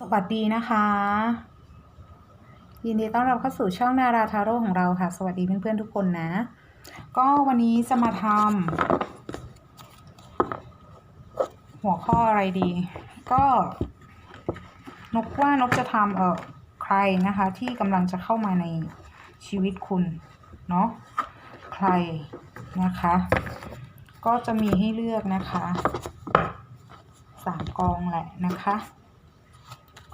สวัสดีนะคะ ยินดีต้อนรับเข้าสู่ช่องนาราทาโร่ของเราค่ะ สวัสดีเพื่อนๆทุกคนนะ ก็วันนี้จะมาทำหัวข้ออะไรดี ก็นกว่านกจะทำเออใครนะคะ ที่กำลังจะเข้ามาในชีวิตคุณ เนาะใครนะคะ ก็จะมีให้เลือกนะคะสามกองแหละนะคะ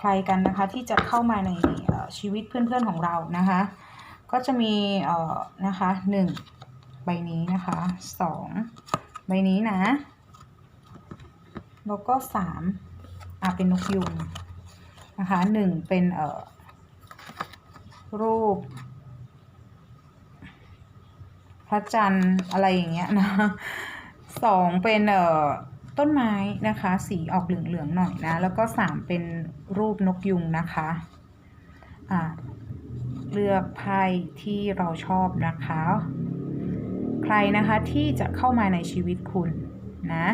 ใครกันนะคะที่จะเข้ามาในชีวิตเพื่อนๆของเรานะคะ ก็จะมีเอ่อนะคะหนึ่งใบนี้นะคะสองใบนี้นะ แล้วก็สามอะเป็นนกยุงนะคะหนึ่งเป็นเอ่อรูป พระจันทร์อะไรอย่างเงี้ยนะสองเป็นเอ่อ ต้นไม้นะคะ สีออกเหลืองๆหน่อยนะ แล้วก็สามเป็นรูปนกยุงนะคะอ่าเลือกไพ่ที่เราชอบนะคะ ใครนะคะที่จะเข้ามาในชีวิตคุณนะ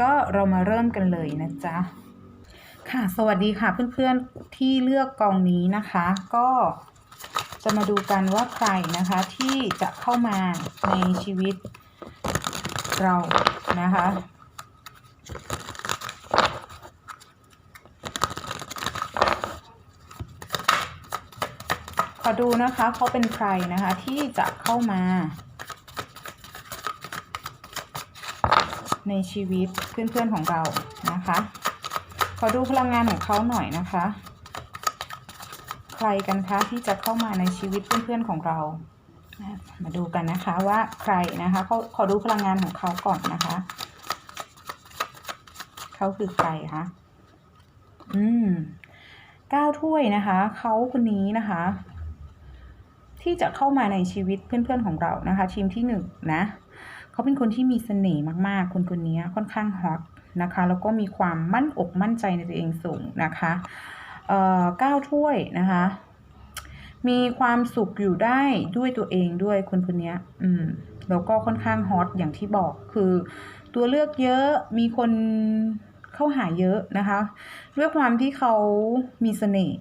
ก็เรามาเริ่มกันเลยนะจ๊ะค่ะ สวัสดีค่ะเพื่อนๆที่เลือกกองนี้นะคะ ก็จะมาดูกันว่าใครนะคะที่จะเข้ามาในชีวิตเรานะคะ ขอดูนะคะเขาเป็นใครนะคะที่จะเข้ามา ในชีวิตเพื่อนๆของเรานะคะ ขอดูพลังงานของเขาหน่อยนะคะ ใครกันคะที่จะเข้ามาในชีวิตเพื่อนๆของเรา มาดูกันนะคะว่าใครนะคะเขาขอดูพลังงานของเขาก่อนนะคะ เขาคือใครคะอืมเก้าถ้วยนะคะเขาคนนี้นะคะ ที่จะเข้ามาในชีวิตเพื่อนๆของเรานะคะ ทีมที่หนึ่งนะเขาเป็นคนที่มีเสน่ห์มากๆ คนคนนี้ค่อนข้างฮอตนะคะแล้วก็มีความมั่นอกมั่นใจในตัวเองสูงนะคะเอ่อเก้าถ้วยนะคะ มีความสุขอยู่ได้ด้วยตัวเองด้วยคนคนนี้อืมแล้วก็ค่อนข้างฮอตอย่างที่บอกคือ ตัวเลือกเยอะมีคน เข้าหาเยอะนะคะ ด้วยความที่เขามีเสน่ห์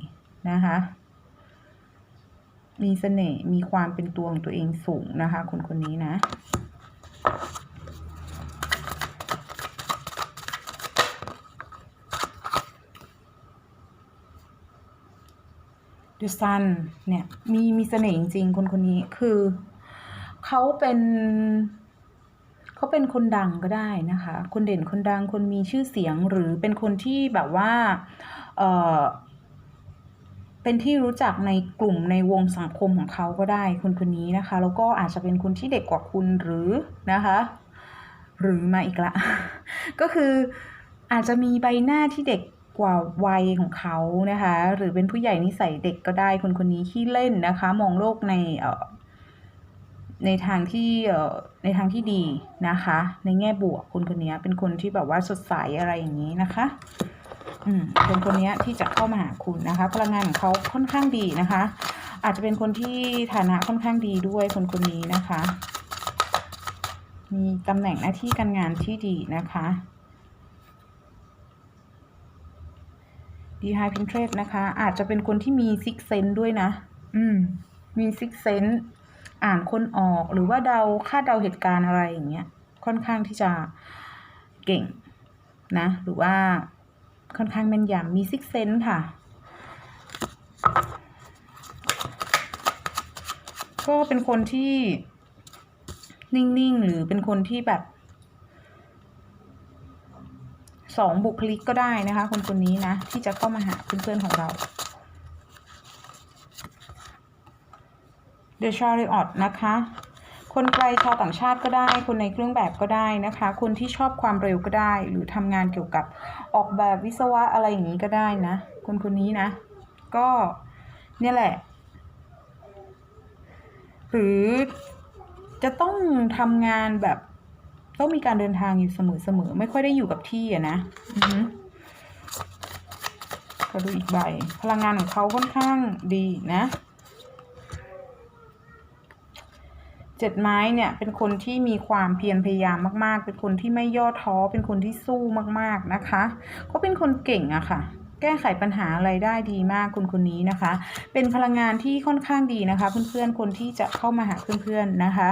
นะคะ มีเสน่ห์มีความเป็นตัวของตัวเองสูงนะคะ คนคนนี้นะดูซันเนี่ยมีมีเสน่ห์จริงคนคนนี้คือเขาเป็น เขาเป็นคนดังก็ได้นะคะ คนเด่นคนดังคนมีชื่อเสียงหรือเป็นคนที่แบบว่าเออเป็นที่รู้จักในกลุ่มในวงสังคมของเขาก็ได้คนคนนี้นะคะ แล้วก็อาจจะเป็นคนที่เด็กกว่าคุณหรือนะคะ หรือมาอีกละ ก็คืออาจจะมีใบหน้าที่เด็กกว่าวัยของเขานะคะ หรือเป็นผู้ใหญ่นิสัยเด็กก็ได้คนคนนี้ขี้เล่นนะคะ มองโลกใน ในทางที่เอ่อในทางที่ดีนะคะ ในแง่บวกคนคนนี้เป็นคนที่แบบว่าสดใสอะไรอย่างนี้นะคะอืมคนคนนี้ที่จะเข้ามาหาคุณนะคะ พลังงานของเขาค่อนข้างดีนะคะ อาจจะเป็นคนที่ฐานะค่อนข้างดีด้วยคนคนนี้นะคะ มีตำแหน่งหน้าที่การงานที่ดีนะคะดีไฮพินเทรสนะคะ อาจจะเป็นคนที่มีซิกเซนด้วยนะ อืม มีซิกเซน อ่านคนออกหรือว่าเดาคาดเดาเหตุการณ์อะไรอย่างเงี้ยค่อนข้างที่จะเก่งนะหรือว่าค่อนข้างแม่นยำมีซิกเซนค่ะ ก็เป็นคนที่นิ่งๆ หรือเป็นคนที่แบบสองบุคลิกก็ได้นะคะ คนคนนี้นะ ที่จะเข้ามาหาเพื่อนๆของเรา The Chariot นะคะ คนไกลชาวต่างชาติก็ได้ คนในเครื่องแบบก็ได้นะคะ คนที่ชอบความเร็วก็ได้ หรือทำงานเกี่ยวกับออกแบบวิศวะอะไรอย่างนี้ก็ได้นะ คนคนนี้นะ ก็เนี่ยแหละ หรือจะต้องทำงานแบบต้องมีการเดินทางอยู่เสมอๆ ไม่ค่อยได้อยู่กับที่อะนะอือฮึก็ดูอีกใบ พลังงานของเขาค่อนข้างดีนะ เจ็ดไม้เนี่ยเป็นคนที่มีความเพียรพยายามมากๆ เป็นคนที่ไม่ย่อท้อ เป็นคนที่สู้มากๆนะคะเขาเป็นคนเก่งอะค่ะ แก้ไขปัญหาอะไรได้ดีมากคุณคนนี้นะคะ เป็นพลังงานที่ค่อนข้างดีนะคะ เพื่อนๆ คนที่จะเข้ามาหาเพื่อนๆนะคะ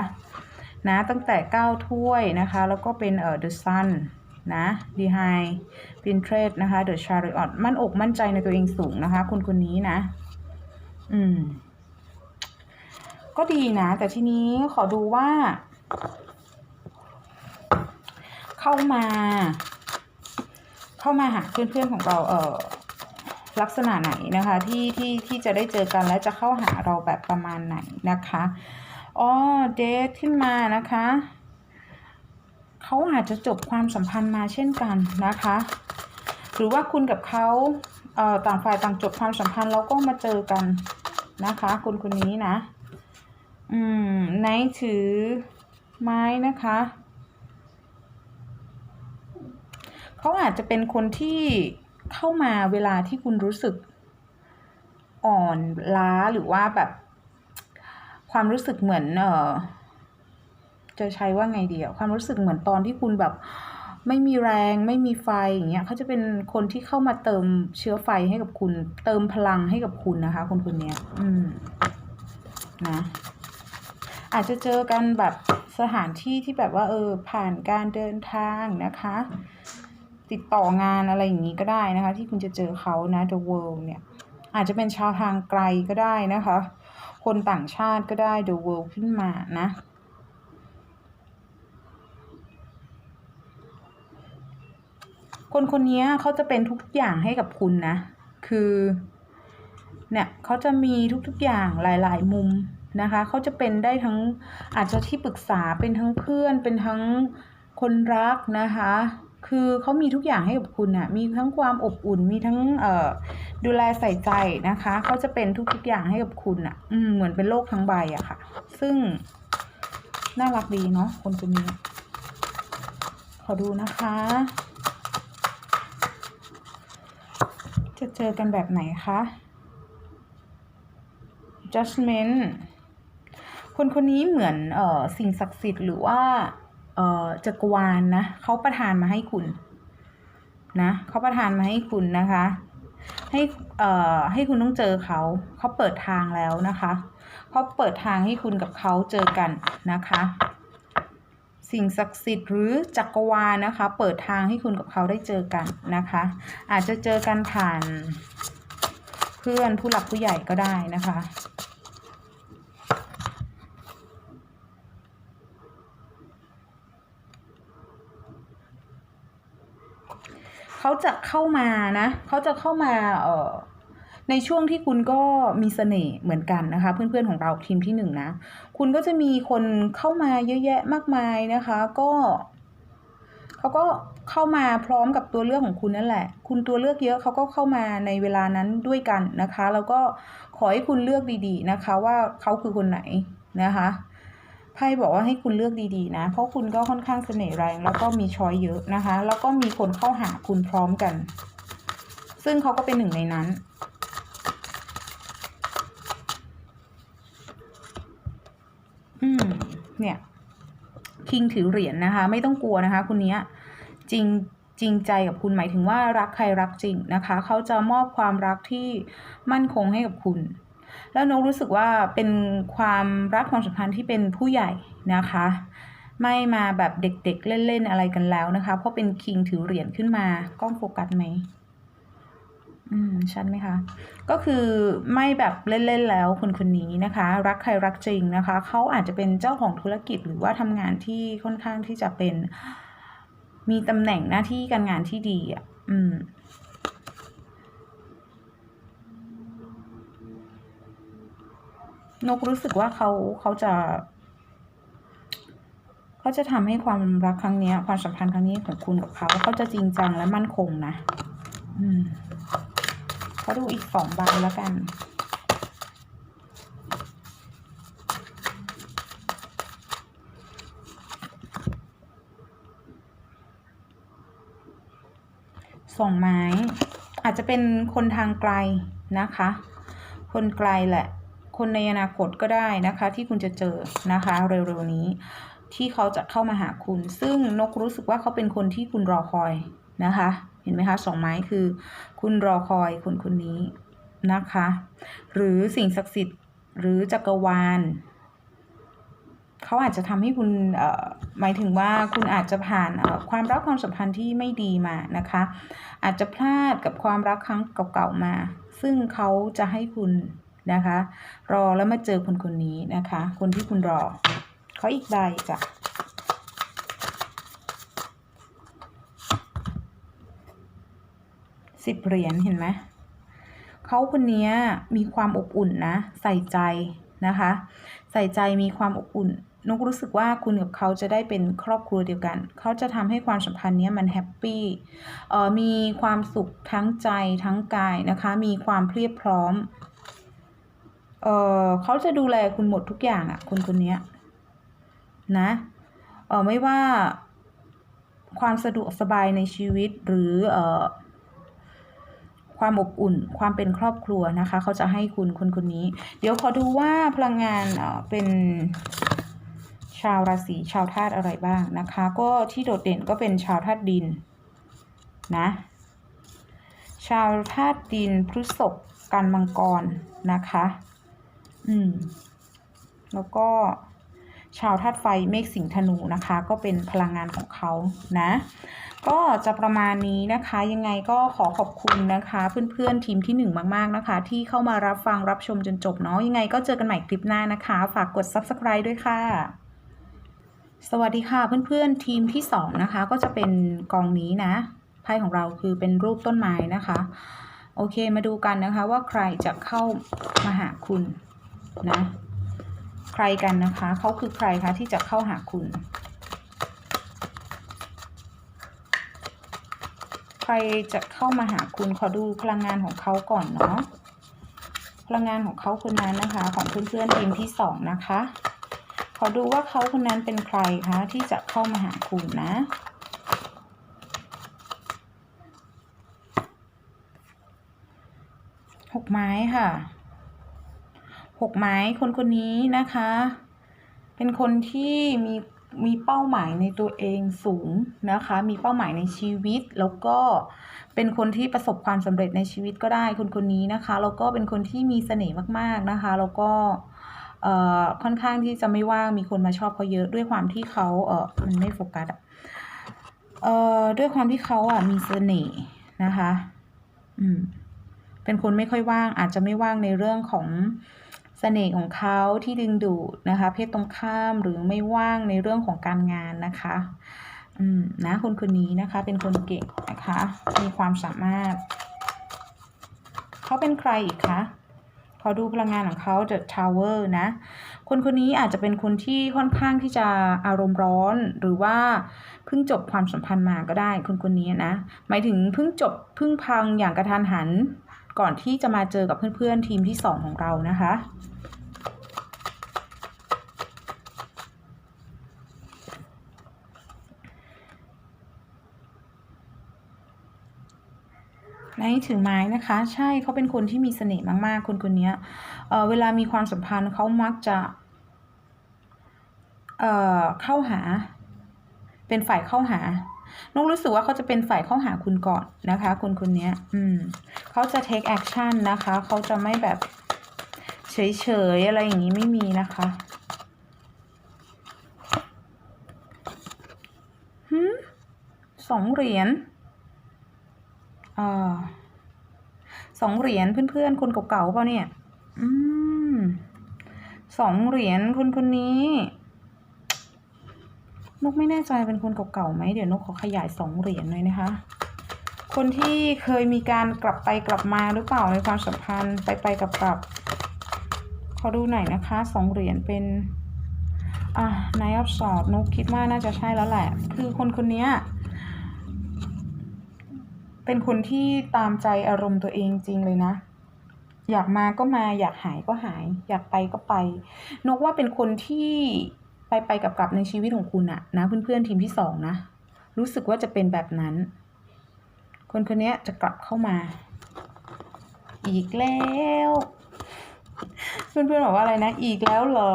นะตั้งแต่9ถ้วยนะคะ แล้วก็เป็นเอ่อ The Sun นะ The High p i n t r e s นะคะ The Chariot มั่นอกมั่นใจในตัวเองสูงนะคะ คนคนนี้นะ อืม ก็ดีนะ แต่ทีนี้ขอดูว่า เข้ามา เข้ามาหาเพื่อนๆของเราเออลักษณะไหนนะคะที่ที่ที่จะได้เจอกันและจะเข้าหาเราแบบประมาณไหนนะคะอ๋อเดทขึ้นมานะคะเขาอาจจะจบความสัมพันธ์มาเช่นกันนะคะ หรือว่าคุณกับเขาเอ่อต่างฝ่ายต่างจบความสัมพันธ์แล้วก็มาเจอกันนะคะคนคนนี้นะ อืมไนถือไม้นะคะ เขาอาจจะเป็นคนที่เข้ามาเวลาที่คุณรู้สึกอ่อนล้าหรือว่าแบบ ความรู้สึกเหมือน เออจะใช้ว่าไงดีอะความรู้สึกเหมือนตอนที่คุณแบบ ไม่มีแรงไม่มีไฟอย่างเงี้ยเขาจะเป็นคนที่เข้ามาเติมเชื้อไฟให้กับคุณ เติมพลังให้กับคุณนะคะ คนคนนี้อืม นะ อาจจะเจอกันแบบสถานที่ที่แบบว่าเออผ่านการเดินทางนะคะ ติดต่องานอะไรอย่างนี้ก็ได้นะคะ ที่คุณจะเจอเขานะ The World เนี่ย อาจจะเป็นชาวทางไกลก็ได้นะคะ คนต่างชาติก็ได้ The World ขึ้นมานะคนคนนี้เขาจะเป็นทุกอย่างให้กับคุณนะ คือ เนี่ยเขาจะมีทุกๆอย่างหลาย ๆ มุม นะคะเขาจะเป็นได้ทั้งอาจจะที่ปรึกษาเป็นทั้งเพื่อน เป็นทั้งคนรักนะคะ คือเขามีทุกอย่างให้กับคุณอะมีทั้งความอบอุ่นมีทั้งเอ่อดูแลใส่ใจนะคะเขาจะเป็นทุกๆอย่างให้กับคุณอะอืมเหมือนเป็นโลกทั้งใบอะค่ะ ซึ่งน่ารักดีเนาะคนคนนี้ ขอดูนะคะ จะเจอกันแบบไหนคะ judgment คนคนนี้เหมือนเอ่อสิ่งศักดิ์สิทธิ์หรือว่าเอ่อจักรวาลนะเขาประทานมาให้คุณนะเขาประทานมาให้คุณนะคะ ให้เอ่อให้คุณต้องเจอเขาเขาเปิดทางแล้วนะคะเขาเปิดทางให้คุณกับเขาเจอกันนะคะ สิ่งศักดิ์สิทธิ์หรือจักรวาลนะคะ เปิดทางให้คุณกับเขาได้เจอกันนะคะ อาจจะเจอกันผ่านเพื่อนผู้หลักผู้ใหญ่ก็ได้นะคะ เขาจะเข้ามานะเขาจะเข้ามาเอ่อในช่วงที่คุณก็มีเสน่ห์เหมือนกันนะคะ เพื่อนๆของเราทีมที่หนึ่งนะ คุณก็จะมีคนเข้ามาเยอะแยะมากมายนะคะ ก็เขาก็เข้ามาพร้อมกับตัวเลือกของคุณนั่นแหละ คุณตัวเลือกเยอะเขาก็เข้ามาในเวลานั้นด้วยกันนะคะ แล้วก็ขอให้คุณเลือกดีๆนะคะ ว่าเขาคือคนไหนนะคะ ไพ่บอกว่าให้คุณเลือกดีๆนะ เพราะคุณก็ค่อนข้างเสน่ห์แรงแล้วก็มีช้อยเยอะนะคะ แล้วก็มีคนเข้าหาคุณพร้อมกัน ซึ่งเขาก็เป็นหนึ่งในนั้น อืม เนี่ย คิงถือเหรียญนะคะ ไม่ต้องกลัวนะคะคนเนี้ย จริงจริงใจกับคุณหมายถึงว่ารักใครรักจริงนะคะ เขาจะมอบความรักที่มั่นคงให้กับคุณ แล้วนกรู้สึกว่าเป็นความรักความสัมพันธ์ที่เป็นผู้ใหญ่นะคะ ไม่มาแบบเด็กๆเล่นๆอะไรกันแล้วนะคะ เพราะเป็นคิงถือเหรียญขึ้นมากล้องโฟกัสไหมอืมชัดไหมคะ ก็คือไม่แบบเล่นๆแล้วคนคนนี้นะคะ รักใครรักจริงนะคะ เขาอาจจะเป็นเจ้าของธุรกิจหรือว่าทำงานที่ค่อนข้างที่จะเป็น มีตำแหน่งหน้าที่การงานที่ดีอะ อืม นกรู้สึกว่าเขาเขาจะ เขาจะทำให้ความรักครั้งเนี้ยความสัมพันธ์ครั้งนี้ของคุณกับเขาเขาจะจริงจังและมั่นคงนะ อืมเขาดูอีกสองใบแล้วกันสองไม้ อาจจะเป็นคนทางไกลนะคะ คนไกลแหละ คนในอนาคตก็ได้นะคะ ที่คุณจะเจอนะคะ เร็วๆนี้ที่เขาจะเข้ามาหาคุณ ซึ่งนกรู้สึกว่าเขาเป็นคนที่คุณรอคอยนะคะ เห็นไหมคะสองไม้คือ คุณรอคอยคนคนนี้นะคะ หรือสิ่งศักดิ์สิทธิ์หรือจักรวาลเขาอาจจะทำให้คุณหมายถึงว่าคุณอาจจะผ่านความรักความสัมพันธ์ที่ไม่ดีมานะคะ อาจจะพลาดกับความรักครั้งเก่าๆมา ซึ่งเขาจะให้คุณ นะคะ รอแล้วมาเจอคนคนนี้นะคะ คนที่คุณรอเขาอีกใบจ้ะสิบเหรียญเห็นไหมเขาคนนี้มีความอบอุ่นนะ ใส่ใจนะคะ ใส่ใจมีความอบอุ่นนกรู้สึกว่าคุณกับเขาจะได้เป็นครอบครัวเดียวกัน เขาจะทำให้ความสัมพันธ์เนี้ยมันแฮปปี้เอ่อมีความสุขทั้งใจทั้งกายนะคะ มีความเพรียบพร้อม เอ่อเขาจะดูแลคุณหมดทุกอย่างอะคนคนนี้นะเออไม่ว่าความสะดวกสบายในชีวิตหรือเอ่อความอบอุ่นความเป็นครอบครัวนะคะ เขาจะให้คุณคนคนนี้ เดี๋ยวขอดูว่าพลังงานเอ่อเป็นชาวราศีชาวธาตุอะไรบ้างนะคะ ก็ที่โดดเด่นก็เป็นชาวธาตุดินนะชาวธาตุดินพฤษภกันมังกรนะคะ อืม แล้วก็ชาวธาตุไฟเมฆสิงห์ธนูนะคะ ก็เป็นพลังงานของเขานะ ก็จะประมาณนี้นะคะ ยังไงก็ขอขอบคุณนะคะ เพื่อนๆทีมที่หนึ่งมากๆนะคะ ที่เข้ามารับฟังรับชมจนจบเนาะยังไงก็เจอกันใหม่คลิปหน้านะคะ ฝากกด subscribe ด้วยค่ะ สวัสดีค่ะเพื่อนๆทีมที่สองนะคะ ก็จะเป็นกองนี้นะไพ่ของเราคือเป็นรูปต้นไม้นะคะ โอเคมาดูกันนะคะว่าใครจะเข้ามาหาคุณ นะ ใครกันนะคะ เขาคือใครคะที่จะเข้าหาคุณ ใครจะเข้ามาหาคุณขอดูพลังงานของเขาก่อนเนาะพลังงานของเขาคนนั้นนะคะ ของเพื่อนๆทีมที่สองนะคะ ขอดูว่าเขาคนนั้นเป็นใครคะที่จะเข้ามาหาคุณนะหกไม้ค่ะ หกไม้คนคนนี้นะคะ เป็นคนที่มีมีเป้าหมายในตัวเองสูงนะคะ มีเป้าหมายในชีวิต แล้วก็เป็นคนที่ประสบความสำเร็จในชีวิตก็ได้คนคนนี้นะคะ แล้วก็เป็นคนที่มีเสน่ห์มากๆนะคะ แล้วก็เอ่อค่อนข้างที่จะไม่ว่างมีคนมาชอบเขาเยอะด้วยความที่เขาเออมันไม่โฟกัสเอ่อด้วยความที่เขาอะมีเสน่ห์นะคะ อืม เป็นคนไม่ค่อยว่าง อาจจะไม่ว่างในเรื่องของ น่ห์ของเขาที่ดึงดูดนะคะ เพศตรงข้ามหรือไม่ว่างในเรื่องของการงานนะคะอืมนะคนคนนี้นะคะเป็นคนเก่งนะคะ มีความสามารถ เขาเป็นใครอีกคะขอดูพลังงานของเขา The Tower นะ คนคนนี้อาจจะเป็นคนที่ค่อนข้างที่จะอารมณ์ร้อน หรือว่าเพิ่งจบความสัมพันธ์มาก็ได้ คนคนนี้นะ หมายถึงเพิ่งจบเพิ่งพังอย่างกระทันหัน ก่อนที่จะมาเจอกับเพื่อนๆทีมที่สองของเรานะคะ ในถือไม้นะคะ ใช่เขาเป็นคนที่มีเสน่ห์มาก ๆ คนคนนี้เเวลามีความสัมพันธ์เขามักจะเเข้าหา เป็นฝ่ายเข้าหานกรู้สึกว่าเขาจะเป็นฝ่ายเข้าหาคุณก่อนนะคะ คนคนนี้อืมเขาจะ take action นะคะ เขาจะไม่แบบเฉย ๆ อะไรอย่างนี้ไม่มีนะคะหืมสองเหรียญ อ่าสองเหรียญเพื่อนๆคนเก่าๆเปล่าเนี่ย อืมสองเหรียญคนคนนี้นกไม่แน่ใจเป็นคนเก่าๆไหมเดี๋ยวนกขอขยายสองเหรียญหน่อยนะคะ คนที่เคยมีการกลับไปกลับมาหรือเปล่าในความสัมพันธ์ไปไปกลับกลับขอดูหน่อยนะคะสองเหรียญเป็นอะนายอับสอดนกคิดว่าน่าจะใช่แล้วแหละ คือคนคนนี้ เป็นคนที่ตามใจอารมณ์ตัวเองจริงเลยนะ อยากมาก็มาอยากหายก็หาย อยากไปก็ไป นกว่าเป็นคนที่ไปไปกับกลับในชีวิตของคุณอะนะ เพื่อนๆทีมที่สองนะ รู้สึกว่าจะเป็นแบบนั้น คนคนนี้จะกลับเข้ามา อีกแล้วเพื่อนๆบอกว่าอะไรนะ อีกแล้วเหรอ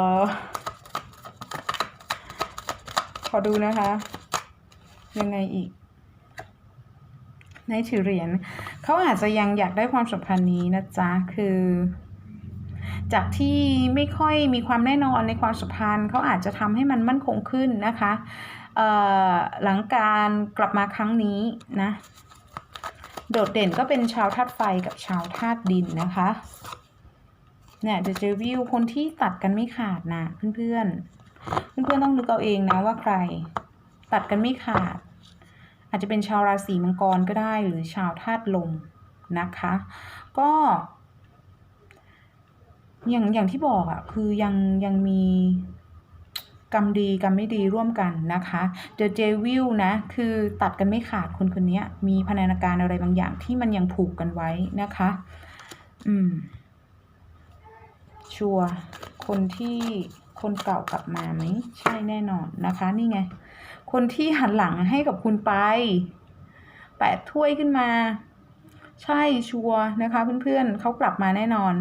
ขอดูนะคะ ยังไงอีก ในถือเหรียญเขาอาจจะยังอยากได้ความสัมพันธ์นี้นะจ๊ะ คือ จากที่ไม่ค่อยมีความแน่นอนในความสัมพันธ์เขาอาจจะทำให้มันมั่นคงขึ้นนะคะเออหลังการกลับมาครั้งนี้นะ โดดเด่นก็เป็นชาวธาตุไฟกับชาวธาตุดินนะคะเนี่ยเดจวิวคนที่ตัดกันไม่ขาดนะเพื่อนๆเพื่อนๆต้องนึกเอาเองนะว่าใคร ตัดกันไม่ขาด อาจจะเป็นชาวราศีมังกรก็ได้หรือชาวธาตุลมนะคะ ก็อย่างอย่างที่บอกอะคือยังยังมีกรรมดีกรรมไม่ดีร่วมกันนะคะ The Devil นะ คือตัดกันไม่ขาดคนคนนี้มีพนธนการอะไรบางอย่างที่มันยังผูกกันไว้นะคะ อืม ชัวร์คนที่คนเก่ากลับมาไหม ใช่แน่นอนนะคะ นี่ไง คนที่หันหลังให้กับคุณไปแปดถ้วยขึ้นมา ใช่ชัวร์นะคะเพื่อนๆเขากลับมาแน่นอน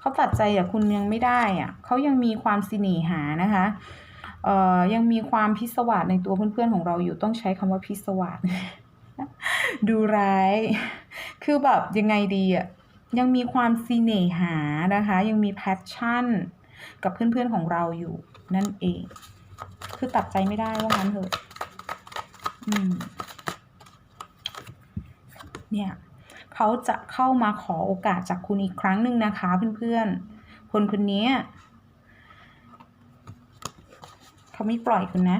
เขาตัดใจจากคุณยังไม่ได้อะเขายังมีความสิเนหานะคะเอ่อยังมีความพิศวาสในตัวเพื่อนๆของเราอยู่ต้องใช้คำว่าพิศวาสดูร้าย คือแบบยังไงดีอะยังมีความสิเนหานะคะ ยังมีแพชชั่น กับเพื่อนๆของเราอยู่นั่นเอง คือตัดใจไม่ได้ว่างั้นเถอะอืม เนี่ยเขาจะเข้ามาขอโอกาสจากคุณอีกครั้งหนึ่งนะคะ เพื่อนๆ คนคนนี้เขาไม่ปล่อยคุณนะ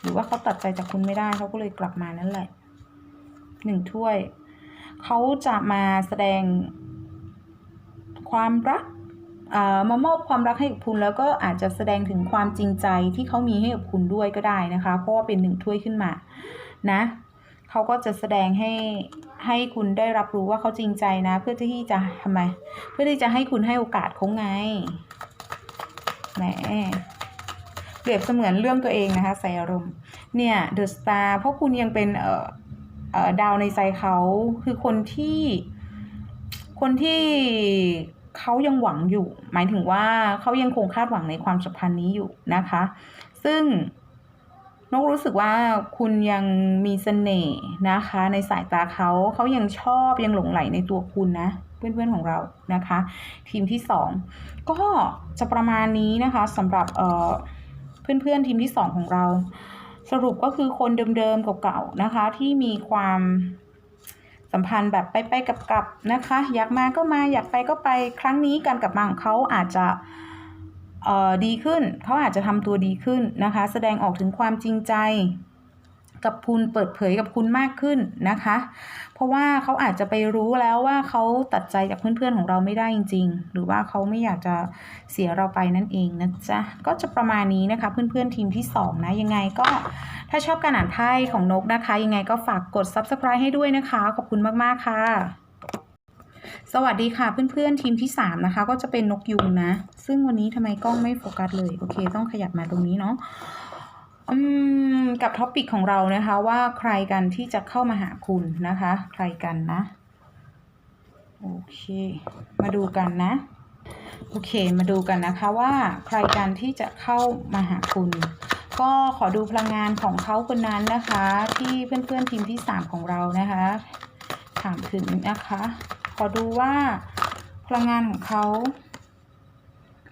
หรือว่าเขาตัดใจจากคุณไม่ได้เขาก็เลยกลับมานั่นแหละหนึ่งถ้วย เขาจะมาแสดงความรัก มามอบความรักให้กับคุณแล้วก็อาจจะแสดงถึงความจริงใจที่เขามีให้กับคุณด้วยก็ได้นะคะ เพราะว่าเป็นหนึ่งถ้วยขึ้นมานะเขาก็จะแสดงให้ให้คุณได้รับรู้ว่าเขาจริงใจนะ เพื่อที่จะทำไม เพื่อที่จะให้คุณให้โอกาสเขาไงแหมเปรียบเสมือนเรื่องตัวเองนะคะใส่อารมณ์เนี่ยเดอะสตาร์เพราะคุณยังเป็นเอ่อเอ่อดาวในใจเขาคือคนที่คนที่ เขายังหวังอยู่ หมายถึงว่าเขายังคงคาดหวังในความสัมพันธ์นี้อยู่นะคะ ซึ่งนกรู้สึกว่าคุณยังมีเสน่ห์นะคะ ในสายตาเขาเขายังชอบยังหลงไหลในตัวคุณนะ เพื่อนๆของเรานะคะ ทีมที่สองก็จะประมาณนี้นะคะสำหรับเอ่อเพื่อนๆทีมที่สองของเรา สรุปก็คือคนเดิมๆเก่าๆนะคะ ที่มีความ สัมพันธ์แบบไปๆกับๆนะคะ อยากมาก็มาอยากไปก็ไปครั้งนี้การกลับมาของเขาอาจจะดีขึ้น เขาอาจจะทำตัวดีขึ้นนะคะ แสดงออกถึงความจริงใจ กับคุณเปิดเผยกับคุณมากขึ้นนะคะ เพราะว่าเขาอาจจะไปรู้แล้วว่าเขาตัดใจจากเพื่อนๆของเราไม่ได้จริง ๆ หรือว่าเขาไม่อยากจะเสียเราไปนั่นเองนะจ๊ะก็จะประมาณนี้นะคะ เพื่อนๆทีมที่สองนะยังไงก็ถ้าชอบการอ่านไพ่ของนกนะคะ ยังไงก็ฝากกด subscribe ให้ด้วยนะคะ ขอบคุณมากๆค่ะสวัสดีค่ะเพื่อนๆทีมที่ 3 นะคะ ก็จะเป็นนกยุงนะ ซึ่งวันนี้ทำไมกล้องไม่โฟกัสเลย โอเค ต้องขยับมาตรงนี้เนาะอืม กับท็อปิกของเรานะคะว่าใครกันที่จะเข้ามาหาคุณนะคะ ใครกันนะ โอเค มาดูกันนะ โอเค มาดูกันนะคะว่าใครกันที่จะเข้ามาหาคุณ ก็ขอดูพลังงานของเขาคนนั้นนะคะ ที่เพื่อนๆทีมที่3ของเรานะคะ ถามถึงนะคะ ขอดูว่าพลังงานของเขา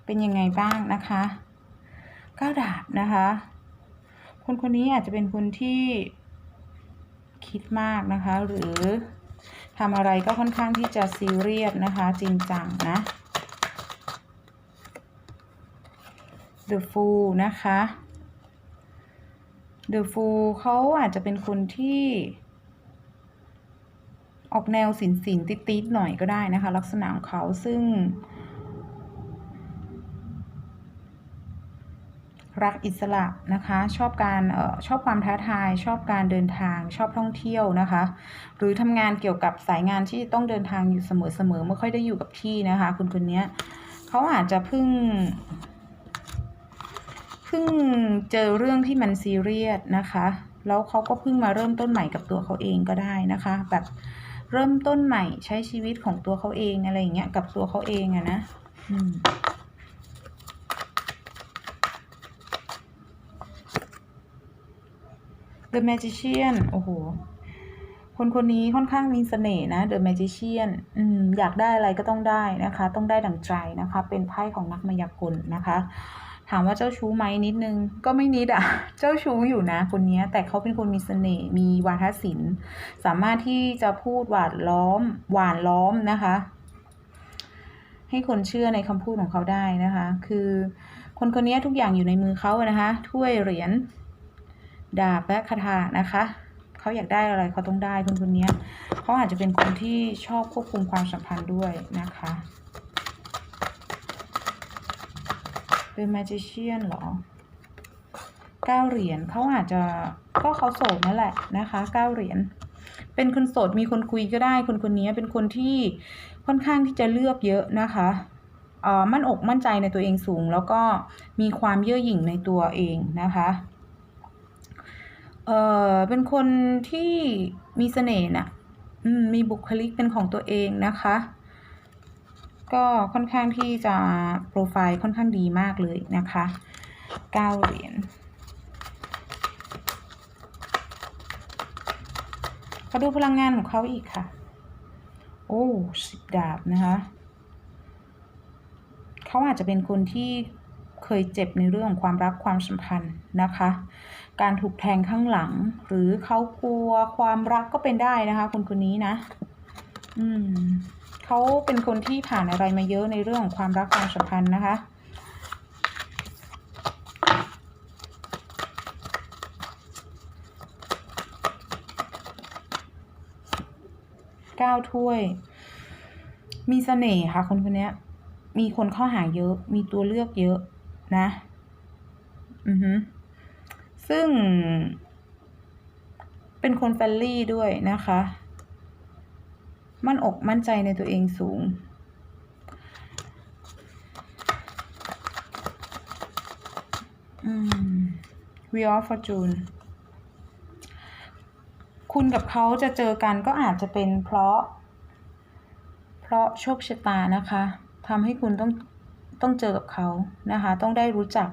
เป็นยังไงบ้างนะคะก้าวดาบนะคะ คนคนนี้อาจจะเป็นคนที่คิดมากนะคะ หรือทำอะไรก็ค่อนข้างที่จะซีเรียสนะคะ จริงจังนะ The Fool นะคะ The Fool เขาอาจจะเป็นคนที่ออกแนวสินสินติดติดๆหน่อยก็ได้นะคะ ลักษณะของเขาซึ่ง รักอิสระนะคะ ชอบการออชอบความท้าทาย ชอบการเดินทาง ชอบท่องเที่ยวนะคะ หรือทำงานเกี่ยวกับสายงานที่ต้องเดินทางอยู่เสมอๆไม่ค่อยได้อยู่กับที่นะคะ คุณคนนี้เขาอาจจะเพิ่งเพิ่งเจอเรื่องที่มันซีเรียสนะคะ แล้วเขาก็เพิ่งมาเริ่มต้นใหม่กับตัวเขาเองก็ได้นะคะ แบบเริ่มต้นใหม่ใช้ชีวิตของตัวเขาเองอะไรอย่างเงี้ยกับตัวเขาเองอะนะ อืม The Magician โอ้โห คนคนนี้ค่อนข้างมีเสน่ห์นะ The Magician อืมอยากได้อะไรก็ต้องได้นะคะ ต้องได้ดั่งใจนะคะ เป็นไพ่ของนักมายากลนะคะ ถามว่าเจ้าชู้ไหมนิดนึง ก็ไม่นิดอะ เจ้าชู้อยู่นะคนนี้ แต่เขาเป็นคนมีเสน่ห์ มีวาทศิลป์ สามารถที่จะพูดหวานล้อม หวานล้อมนะคะ ให้คนเชื่อในคำพูดของเขาได้นะคะ คือคนคนนี้ทุกอย่างอยู่ในมือเขานะคะ ถ้วยเหรียญ ดาบและคาถานะคะเขาอยากได้อะไรเขาต้องได้คนคนนี้เขาอาจจะเป็นคนที่ชอบควบคุมความสัมพันธ์ด้วยนะคะเป็น magician เหรอเก้าเหรียญเขาอาจจะก็เขาโสดนั่นแหละนะคะเก้าเหรียญเป็นคนโสดมีคนคุยก็ได้คนคนนี้เป็นคนที่ค่อนข้างที่จะเลือกเยอะนะคะเอ่อมั่นอกมั่นใจในตัวเองสูง แล้วก็มีความเย่อหยิ่งในตัวเองนะคะ เอ่อ เป็นคนที่มีเสน่ห์น่ะ อืม มีบุคลิกเป็นของตัวเองนะคะ ก็ค่อนข้างที่จะโปรไฟล์ค่อนข้างดีมากเลยนะคะเก้าเหรียญขอดูพลังงานของเขาอีกค่ะ โอ้สิบดาบนะคะ เขาอาจจะเป็นคนที่เคยเจ็บในเรื่องของความรักความสัมพันธ์นะคะ การถูกแทงข้างหลัง หรือเขากลัวความรักก็เป็นได้นะคะ คนคนนี้นะ อืมเขาเป็นคนที่ผ่านอะไรมาเยอะในเรื่องของความรักความสัมพันธ์นะคะเก้าถ้วย มีเสน่ห์ค่ะคนคนนี้มีคนเข้าหาเยอะ มีตัวเลือกเยอะนะ อือฮึ ซึ่ง เป็นคนเฟรนลี่ด้วยนะคะ มั่นอกมั่นใจในตัวเองสูง อืม Wheel of Fortune คุณกับเขาจะเจอกันก็อาจจะเป็นเพราะ เพราะโชคชะตานะคะทำให้คุณต้องต้องเจอกับเขานะคะ ต้องได้รู้จัก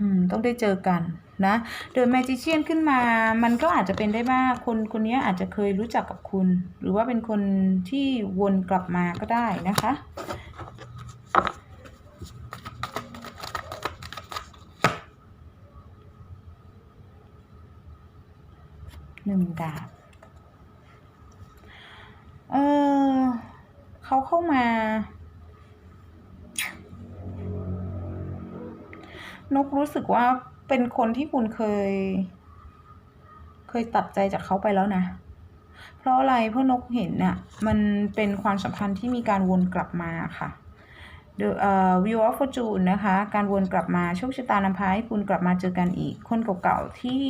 อืมต้องได้เจอกันนะเดินแมจิเชียนขึ้นมา มันก็อาจจะเป็นได้ว่าคนคนนี้อาจจะเคยรู้จักกับคุณ หรือว่าเป็นคนที่วนกลับมาก็ได้นะคะ หนึ่งดาบ เออเขาเข้ามา นกรู้สึกว่าเป็นคนที่คุณเคย เคยตัดใจจากเขาไปแล้วนะ เพราะอะไรเพราะนกเห็นน่ะ มันเป็นความสัมพันธ์ที่มีการวนกลับมาค่ะ The uh, Wheel of Fortune นะคะ การวนกลับมาโชคชะตานำพาให้คุณกลับมาเจอกันอีก คนเก่าๆที่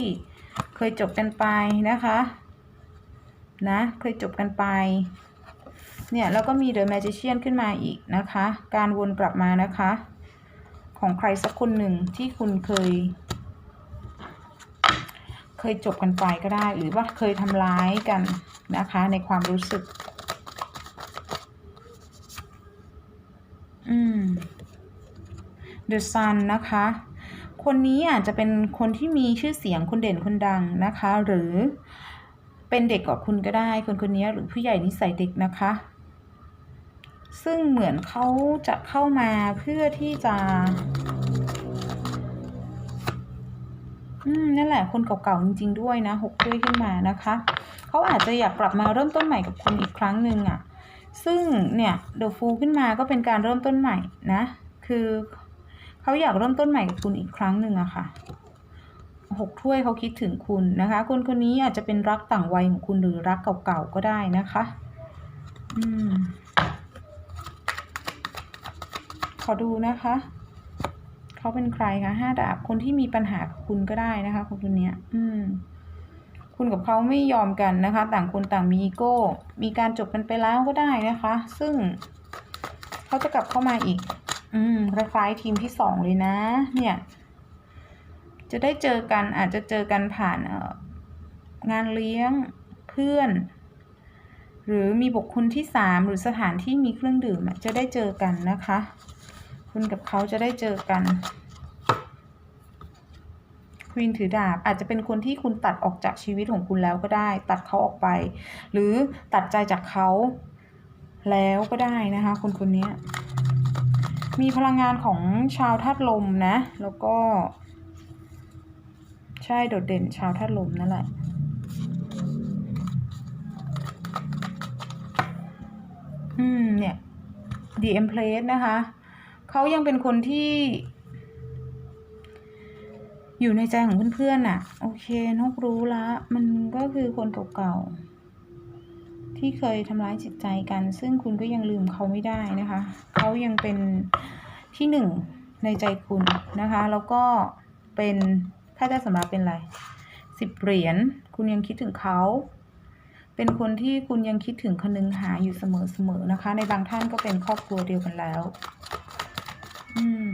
เคยจบกันไปนะคะ นะ เคยจบกันไป เนี่ย แล้วก็มี The Magician ขึ้นมาอีกนะคะ การวนกลับมานะคะ ของใครสักคนหนึ่งที่คุณเคย เคยจบกันไปก็ได้ หรือว่าเคยทำร้ายกันนะคะ ในความรู้สึก อืม The Sun นะคะ คนนี้อาจจะเป็นคนที่มีชื่อเสียงคนเด่นคนดังนะคะ หรือเป็นเด็กกว่าคุณก็ได้ คนคนนี้หรือผู้ใหญ่นิสัยเด็กนะคะ ซึ่งเหมือนเขาจะเข้ามาเพื่อที่จะ อืมนั่นแหละคนเก่าๆจริง ๆ ด้วยนะหกถ้วยขึ้นมานะคะเขาอาจจะอยากกลับมาเริ่มต้นใหม่กับคุณอีกครั้งหนึ่งอะ่ะ ซึ่งเนี่ยเดอะฟูขึ้นมาก็เป็นการเริ่มต้นใหม่นะ คือเขาอยากเริ่มต้นใหม่กับคุณอีกครั้งหนึ่งอะค่ะหกถ้วยเขาคิดถึงคุณนะคะ คนคนนี้อาจจะเป็นรักต่างวัยของคุณหรือรักเก่าๆก็ได้นะคะ อืม อดูนะคะ เขาเป็นใครคะห้าดาบคนที่มีปัญหากับคุณก็ได้นะคะคนคนเนี้ยอืม คุณกับเขาไม่ยอมกันนะคะ ต่างคนต่างมีอีโก้ มีการจบกันไปแล้วก็ได้นะคะ ซึ่งเขาจะกลับเข้ามาอีก อืมคล้ายๆทีมที่สองเลยนะ เนี่ย จะได้เจอกันอาจจะเจอกันผ่านเอ่องานเลี้ยงเพื่อน หรือมีบุคคลที่สามหรือสถานที่มีเครื่องดื่มจะได้เจอกันนะคะ คุณกับเขาจะได้เจอกันควีนถือดาบอาจจะเป็นคนที่คุณตัดออกจากชีวิตของคุณแล้วก็ได้ ตัดเขาออกไป หรือตัดใจจากเขาแล้วก็ได้นะคะ คนคนนี้มีพลังงานของชาวธาตุลมนะ แล้วก็ ใช่โดดเด่นชาวธาตุลมนั่นแหละอืมเนี่ย The Empress นะคะ เขายังเป็นคนที่อยู่ในใจของเพื่อนๆน่ะ โอเคนกรู้ละ มันก็คือคนเก่าๆ ที่เคยทำร้ายจิตใจกัน ซึ่งคุณก็ยังลืมเขาไม่ได้นะคะ เขายังเป็นที่หนึ่งในใจคุณนะคะ แล้วก็เป็นไพ่ใต้สำรับเป็นอะไรสิบเหรียญคุณยังคิดถึงเขา เป็นคนที่คุณยังคิดถึงคนนึงหาอยู่เสมอๆนะคะ ในบางท่านก็เป็นครอบครัวเดียวกันแล้ว อืม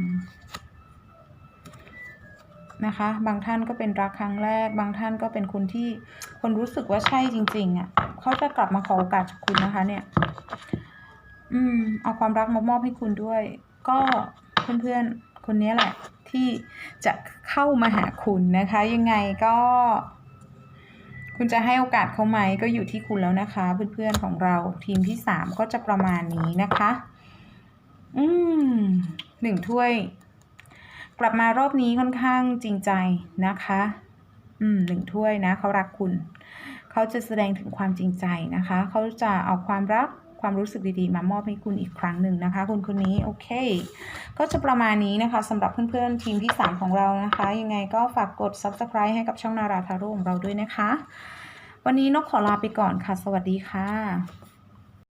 นะคะ บางท่านก็เป็นรักครั้งแรก บางท่านก็เป็นคนที่คนรู้สึกว่าใช่จริง ๆอะ่ะเขาจะกลับมาขอโอกาสจากคุณนะคะ เนี่ย อืม เอาความรักมามอบให้คุณด้วย ก็เพื่อนๆคนนี้แหละ ที่จะเข้ามาหาคุณนะคะ ยังไงก็ คุณจะให้โอกาสเขาไหมก็อยู่ที่คุณแล้วนะคะ เพื่อนๆของเราทีมที่สามก็จะประมาณนี้นะคะ อืม หนึ่งถ้วย กลับมารอบนี้ค่อนข้างจริงใจนะคะ อืมหนึ่งถ้วยนะเขารักคุณ เขาจะแสดงถึงความจริงใจนะคะ เขาจะเอาความรักความรู้สึกดีๆ มามอบให้คุณอีกครั้งหนึ่งนะคะคนคนนี้โอเค ก็จะประมาณนี้นะคะสำหรับเพื่อนๆ ทีมที่ 3 ของเรานะคะ ยังไงก็ฝากกด subscribe ให้กับช่องนาราทาโร่ของเราด้วยนะคะ วันนี้นกขอลาไปก่อนค่ะ สวัสดีค่ะ